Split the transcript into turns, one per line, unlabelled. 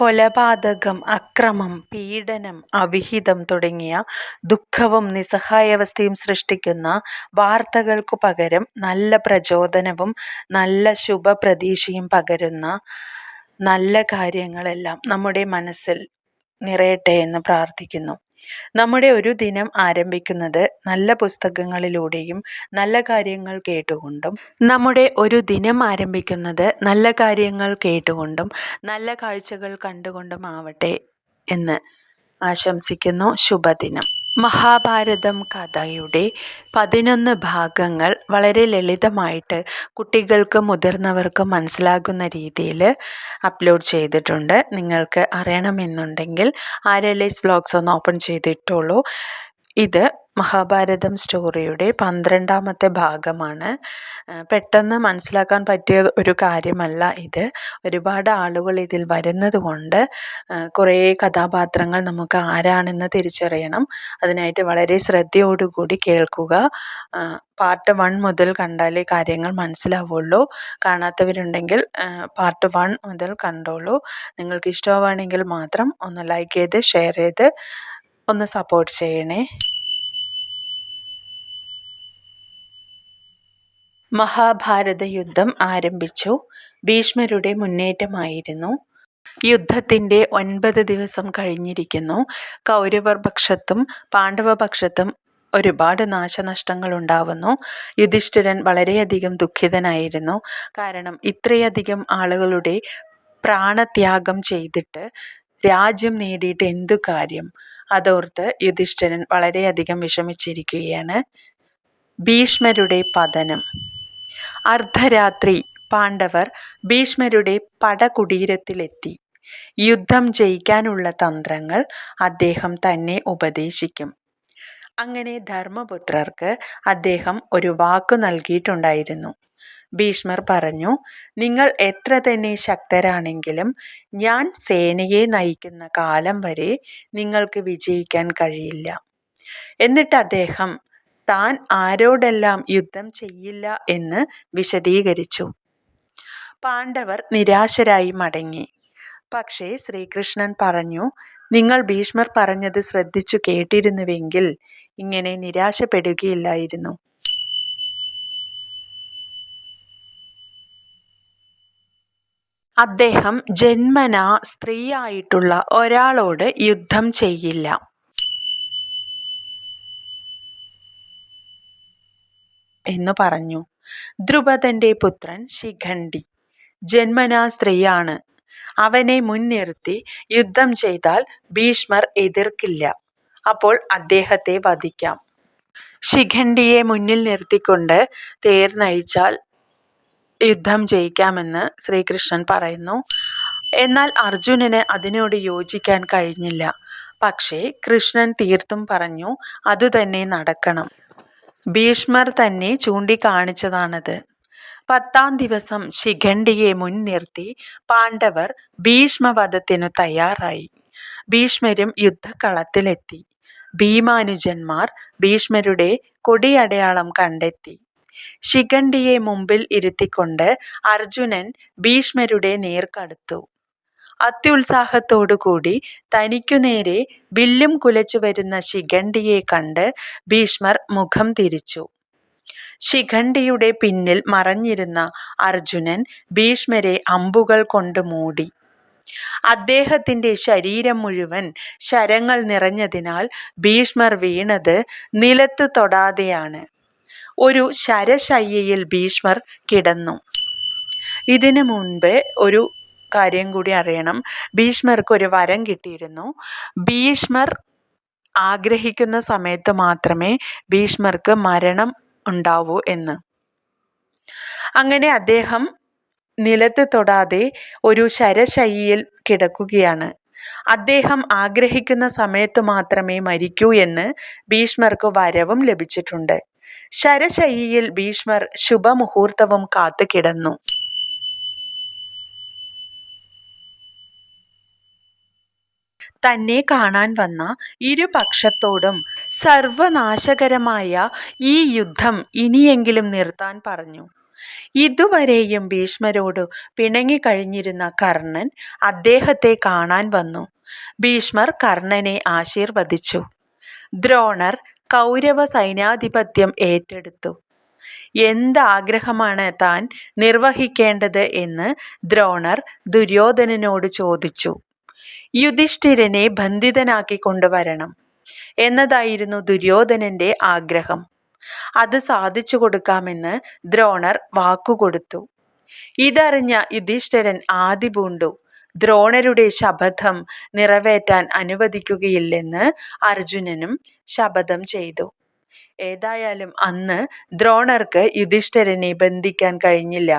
കൊലപാതകം അക്രമം പീഡനം അവിഹിതം തുടങ്ങിയ ദുഃഖവും നിസ്സഹായാവസ്ഥയും സൃഷ്ടിക്കുന്ന വാർത്തകൾക്കു പകരം നല്ല പ്രചോദനവും നല്ല ശുഭപ്രതീക്ഷയും പകരുന്ന നല്ല കാര്യങ്ങളെല്ലാം നമ്മുടെ മനസ്സിൽ നിറയട്ടെ എന്ന് പ്രാർത്ഥിക്കുന്നു. നമ്മുടെ ഒരു ദിനം ആരംഭിക്കുന്നത് നല്ല പുസ്തകങ്ങളിലൂടെയും നല്ല കാര്യങ്ങൾ കേട്ടുകൊണ്ടും നമ്മുടെ ഒരു ദിനം ആരംഭിക്കുന്നത് നല്ല കാര്യങ്ങൾ കേട്ടുകൊണ്ടും നല്ല കാഴ്ചകൾ കണ്ടുകൊണ്ടും ആവട്ടെ എന്ന് ആശംസിക്കുന്നു. ശുഭദിനം. മഹാഭാരതം കഥയുടെ പതിനൊന്ന് ഭാഗങ്ങൾ വളരെ ലളിതമായിട്ട് കുട്ടികൾക്കും മുതിർന്നവർക്കും മനസ്സിലാകുന്ന രീതിയിൽ അപ്ലോഡ് ചെയ്തിട്ടുണ്ട്. നിങ്ങൾക്ക് അറിയണമെന്നുണ്ടെങ്കിൽ ആരലേസ് വ്ളോഗ്സ് ഒന്ന് ഓപ്പൺ ചെയ്തിട്ടുള്ളൂ ഇത് മഹാഭാരതം സ്റ്റോറിയുടെ പന്ത്രണ്ടാമത്തെ ഭാഗമാണ്. പെട്ടെന്ന് മനസ്സിലാക്കാൻ പറ്റിയ ഒരു കാര്യമല്ല ഇത്. ഒരുപാട് ആളുകൾ ഇതിൽ വരുന്നത് കൊണ്ട് കുറേ കഥാപാത്രങ്ങൾ നമുക്ക് ആരാണെന്ന് തിരിച്ചറിയണം. അതിനായിട്ട് വളരെ ശ്രദ്ധയോടുകൂടി കേൾക്കുക. പാർട്ട് വൺ മുതൽ കണ്ടാലേ കാര്യങ്ങൾ മനസ്സിലാവുള്ളൂ. കാണാത്തവരുണ്ടെങ്കിൽ പാർട്ട് വൺ മുതൽ കണ്ടോളൂ. നിങ്ങൾക്ക് ഇഷ്ടമാവുകയാണെങ്കിൽ മാത്രം ഒന്ന് ലൈക്ക് ചെയ്ത് ഷെയർ ചെയ്ത് ഒന്ന് സപ്പോർട്ട് ചെയ്യണേ. മഹാഭാരത യുദ്ധം ആരംഭിച്ചു. ഭീഷ്മരുടെ മുന്നേറ്റമായിരുന്നു. യുദ്ധത്തിന്റെ ഒൻപത് ദിവസം കഴിഞ്ഞിരിക്കുന്നു. കൗരവർ പക്ഷത്തും പാണ്ഡവ പക്ഷത്തും ഒരുപാട് നാശനഷ്ടങ്ങൾ ഉണ്ടാവുന്നു യുധിഷ്ഠിരൻ വളരെയധികം ദുഃഖിതനായിരുന്നു. കാരണം ഇത്രയധികം ആളുകളുടെ പ്രാണത്യാഗം ചെയ്തിട്ട് രാജ്യം നേടിയിട്ട് എന്തു കാര്യം? അതോർത്ത് യുധിഷ്ഠിരൻ വളരെയധികം വിഷമിച്ചിരിക്കുകയാണ്. ഭീഷ്മരുടെ പതനം. അർദ്ധരാത്രി പാണ്ഡവർ ഭീഷ്മരുടെ പടകുടീരത്തിലെത്തി. യുദ്ധം ജയിക്കാനുള്ള തന്ത്രങ്ങൾ അദ്ദേഹം തന്നെ ഉപദേശിക്കും. അങ്ങനെ ധർമ്മപുത്രർക്ക് അദ്ദേഹം ഒരു വാക്കു നൽകിയിട്ടുണ്ടായിരുന്നു. ഭീഷ്മർ പറഞ്ഞു നിങ്ങൾ എത്ര തന്നെ ശക്തരാണെങ്കിലും ഞാൻ സേനയെ നയിക്കുന്ന കാലം വരെ നിങ്ങൾക്ക് വിജയിക്കാൻ കഴിയില്ല എന്നിട്ട് അദ്ദേഹം താൻ ആരോടെല്ലാം യുദ്ധം ചെയ്യില്ല എന്ന് വിശദീകരിച്ചു. പാണ്ഡവർ നിരാശരായി മടങ്ങി. പക്ഷേ ശ്രീകൃഷ്ണൻ പറഞ്ഞു നിങ്ങൾ ഭീഷ്മർ പറഞ്ഞത് ശ്രദ്ധിച്ചു കേട്ടിരുന്നുവെങ്കിൽ ഇങ്ങനെ നിരാശപ്പെടുകയില്ലായിരുന്നു. അദ്ദേഹം ജന്മനാ സ്ത്രീയായിട്ടുള്ള ഒരാളോട് യുദ്ധം ചെയ്യില്ല. എന്ന് പറഞ്ഞു. ദ്രുപദന്റെ പുത്രൻ ശിഖണ്ഡി. ജന്മനാ സ്ത്രീയാണ്. അവനെ മുൻനിർത്തി യുദ്ധം ചെയ്താൽ ഭീഷ്മർ എതിർക്കില്ല. അപ്പോൾ അദ്ദേഹത്തെ വധിക്കാം. ശിഖണ്ഡിയെ മുന്നിൽ നിർത്തിക്കൊണ്ട് തേർ നയിച്ചാൽ യുദ്ധം ജയിക്കാമെന്ന് ശ്രീകൃഷ്ണൻ പറയുന്നു. എന്നാൽ അർജുനന് അതിനോട് യോജിക്കാൻ കഴിഞ്ഞില്ല. പക്ഷേ കൃഷ്ണൻ തീർത്തും പറഞ്ഞു അതുതന്നെ നടക്കണം. ഭീഷ്മർ തന്നെ ചൂണ്ടിക്കാണിച്ചതാണത്. പത്താം ദിവസം ശിഖണ്ഡിയെ മുൻനിർത്തി പാണ്ഡവർ ഭീഷ്മവധത്തിനു തയ്യാറായി. ഭീഷ്മരും യുദ്ധക്കളത്തിലെത്തി. ഭീമാനുജന്മാർ ഭീഷ്മരുടെ കൊടിയടയാളം കണ്ടെത്തി. ശിഖണ്ഡിയെ മുമ്പിൽ ഇരുത്തിക്കൊണ്ട് അർജുനൻ ഭീഷ്മരുടെ നേർക്കടുത്തു. അത്യുത്സാഹത്തോടുകൂടി തനിക്കു നേരെ വില്ലും കുലച്ചു വരുന്ന ശിഖണ്ഡിയെ കണ്ട് ഭീഷ്മർ മുഖം തിരിച്ചു. ശിഖണ്ഡിയുടെ പിന്നിൽ മറഞ്ഞിരുന്ന അർജുനൻ ഭീഷ്മരെ അമ്പുകൾ കൊണ്ട് മൂടി. അദ്ദേഹത്തിന്റെ ശരീരം മുഴുവൻ ശരങ്ങൾ നിറഞ്ഞതിനാൽ ഭീഷ്മർ വീണത് നിലത്തു തൊടാതെയാണ്. ഒരു ശരശയ്യയിൽ ഭീഷ്മർ കിടന്നു. ഇതിനു മുൻപ് ഒരു കാര്യം കൂടി അറിയണം. ഭീഷ്മർക്ക് ഒരു വരം കിട്ടിയിരുന്നു. ഭീഷ്മർ ആഗ്രഹിക്കുന്ന സമയത്ത് മാത്രമേ ഭീഷ്മർക്ക് മരണം ഉണ്ടാവൂ എന്ന്. അങ്ങനെ അദ്ദേഹം നിലത്ത് തൊടാതെ ഒരു ശരശയ്യയിൽ കിടക്കുകയാണ്. അദ്ദേഹം ആഗ്രഹിക്കുന്ന സമയത്ത് മാത്രമേ മരിക്കൂ എന്ന് ഭീഷ്മർക്ക് വരവും ലഭിച്ചിട്ടുണ്ട്. ശരശയ്യയിൽ ഭീഷ്മർ ശുഭമുഹൂർത്തവും കാത്തു കിടന്നു തന്നെ കാണാൻ വന്ന ഇരുപക്ഷത്തോടും സർവനാശകരമായ ഈ യുദ്ധം ഇനിയെങ്കിലും നിർത്താൻ പറഞ്ഞു. ഇതുവരെയും ഭീഷ്മരോട് പിണങ്ങിക്കഴിഞ്ഞിരുന്ന കർണൻ അദ്ദേഹത്തെ കാണാൻ വന്നു. ഭീഷ്മർ കർണനെ ആശീർവദിച്ചു. ദ്രോണർ കൗരവ സൈന്യാധിപത്യം ഏറ്റെടുത്തു. എന്താഗ്രഹമാണ് താൻ നിർവഹിക്കേണ്ടത് എന്ന് ദ്രോണർ ദുര്യോധനനോട് ചോദിച്ചു. യുധിഷ്ഠിരനെ ബന്ധിതനാക്കി കൊണ്ടുവരണം എന്നതായിരുന്നു ദുര്യോധനന്റെ ആഗ്രഹം. അത് സാധിച്ചു കൊടുക്കാമെന്ന് ദ്രോണർ വാക്കുകൊടുത്തു. ഇതറിഞ്ഞ യുധിഷ്ഠിരൻ ആദി പൂണ്ടു ദ്രോണരുടെ ശപഥം നിറവേറ്റാൻ അനുവദിക്കുകയില്ലെന്ന് അർജുനനും ശപഥം ചെയ്തു. ഏതായാലും അന്ന് ദ്രോണർക്ക് യുധിഷ്ഠിരനെ ബന്ധിക്കാൻ കഴിഞ്ഞില്ല.